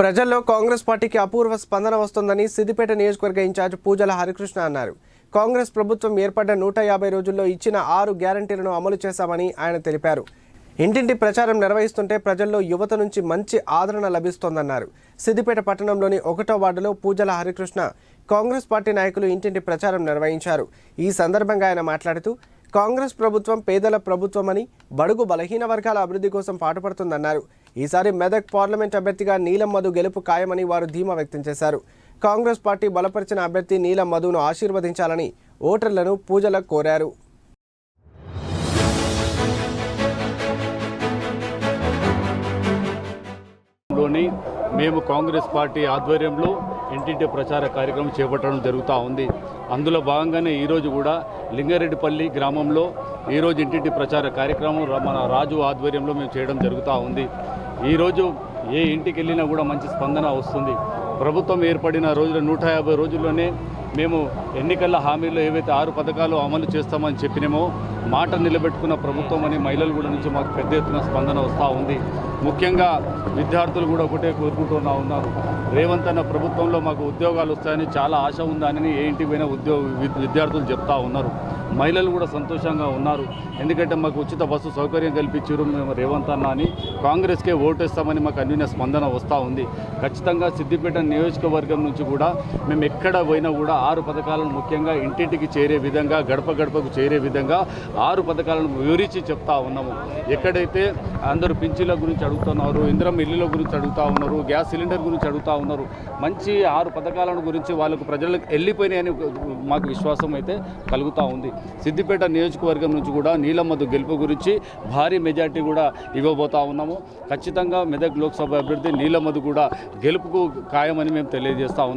ప్రజల్లో కాంగ్రెస్ పార్టీకి అపూర్వ స్పందన వస్తోందని సిద్దిపేట నియోజకవర్గ ఇన్ఛార్జ్ పూజల హరికృష్ణ అన్నారు. కాంగ్రెస్ ప్రభుత్వం ఏర్పడ్డ నూట యాభై రోజుల్లో ఇచ్చిన ఆరు గ్యారంటీలను అమలు చేశామని ఆయన తెలిపారు. ఇంటింటి ప్రచారం నిర్వహిస్తుంటే ప్రజల్లో యువత నుంచి మంచి ఆదరణ లభిస్తోందన్నారు. సిద్దిపేట పట్టణంలోని ఒకటో వార్డులో పూజల హరికృష్ణ కాంగ్రెస్ పార్టీ నాయకులు ఇంటింటి ప్రచారం నిర్వహించారు. ఈ సందర్భంగా ఆయన మాట్లాడుతూ కాంగ్రెస్ ప్రభుత్వం పేదల ప్రభుత్వమని బడుగు బలహీన వర్గాల అభివృద్ధి కోసం పాటుపడుతుందన్నారు. ఈసారి మెదక్ పార్లమెంట్ అభ్యర్థిగా నీలం మధు గెలుపు ఖాయమని వారు ధీమా వ్యక్తం చేశారు. కాంగ్రెస్ పార్టీ బలపరిచిన అభ్యర్థి నీలం మధును ఆశీర్వదించాలని ఓటర్లను పూజలకు కోరారు. మేము కాంగ్రెస్ పార్టీ ఆధ్వర్యంలో ఇంటింటి ప్రచార కార్యక్రమం చేపట్టడం జరుగుతూ ఉంది. అందులో భాగంగానే ఈరోజు కూడా లింగారెడ్డిపల్లి గ్రామంలో ఈరోజు ఇంటింటి ప్రచార కార్యక్రమం మన రాజు ఆధ్వర్యంలో మేము చేయడం జరుగుతూ ఉంది. ఈరోజు ఏ ఇంటికి వెళ్ళినా కూడా మంచి స్పందన వస్తుంది. ప్రభుత్వం ఏర్పడిన రోజుల నూట యాభై రోజుల్లోనే మేము ఎన్నికల హామీలో ఏవైతే ఆరు పథకాలు అమలు చేస్తామని చెప్పినామో మాట నిలబెట్టుకున్న ప్రభుత్వం అని మహిళలు కూడా నుంచి మాకు పెద్ద ఎత్తున స్పందన వస్తూ ఉంది. ముఖ్యంగా విద్యార్థులు కూడా ఒకటే కోరుకుంటున్నా ఉన్నారు. రేవంత్ అన్న ప్రభుత్వంలో మాకు ఉద్యోగాలు వస్తాయని చాలా ఆశ ఉందని ఏ ఇంటికి పోయినా ఉద్యోగ విద్యార్థులు చెప్తా ఉన్నారు. మహిళలు కూడా సంతోషంగా ఉన్నారు. ఎందుకంటే మాకు ఉచిత బస్సు సౌకర్యం కల్పించారు మేము రేవంత్ అన్న అని. కాంగ్రెస్కే ఓటేస్తామని మాకు అన్నిన స్పందన వస్తూ ఉంది. ఖచ్చితంగా సిద్దిపేట నియోజకవర్గం నుంచి కూడా మేము ఎక్కడ పోయినా కూడా ఆరు పథకాలను ముఖ్యంగా ఇంటింటికి చేరే విధంగా గడప గడపకు చేరే విధంగా ఆరు పథకాలను వివరించి చెప్తా ఉన్నాము. ఎక్కడైతే అందరూ పింఛీల గురించి అడుగుతున్నారు ఇంద్రం ఇల్లుల గురించి అడుగుతూ ఉన్నారు గ్యాస్ సిలిండర్ గురించి అడుగుతూ ఉన్నారు మంచి ఆరు పథకాలను గురించి వాళ్ళకు ప్రజలకు వెళ్ళిపోయినాయని మాకు విశ్వాసం అయితే కలుగుతూ ఉంది. సిద్దిపేట నియోజకవర్గం నుంచి కూడా నీలమ్మద్దు గెలుపు గురించి భారీ మెజార్టీ కూడా ఇవ్వబోతా ఉన్నాము. ఖచ్చితంగా మెదక్ లోక్సభ అభ్యర్థి నీలమ్మదు కూడా గెలుపుకు ఖాయమని మేము తెలియజేస్తా ఉన్నాం.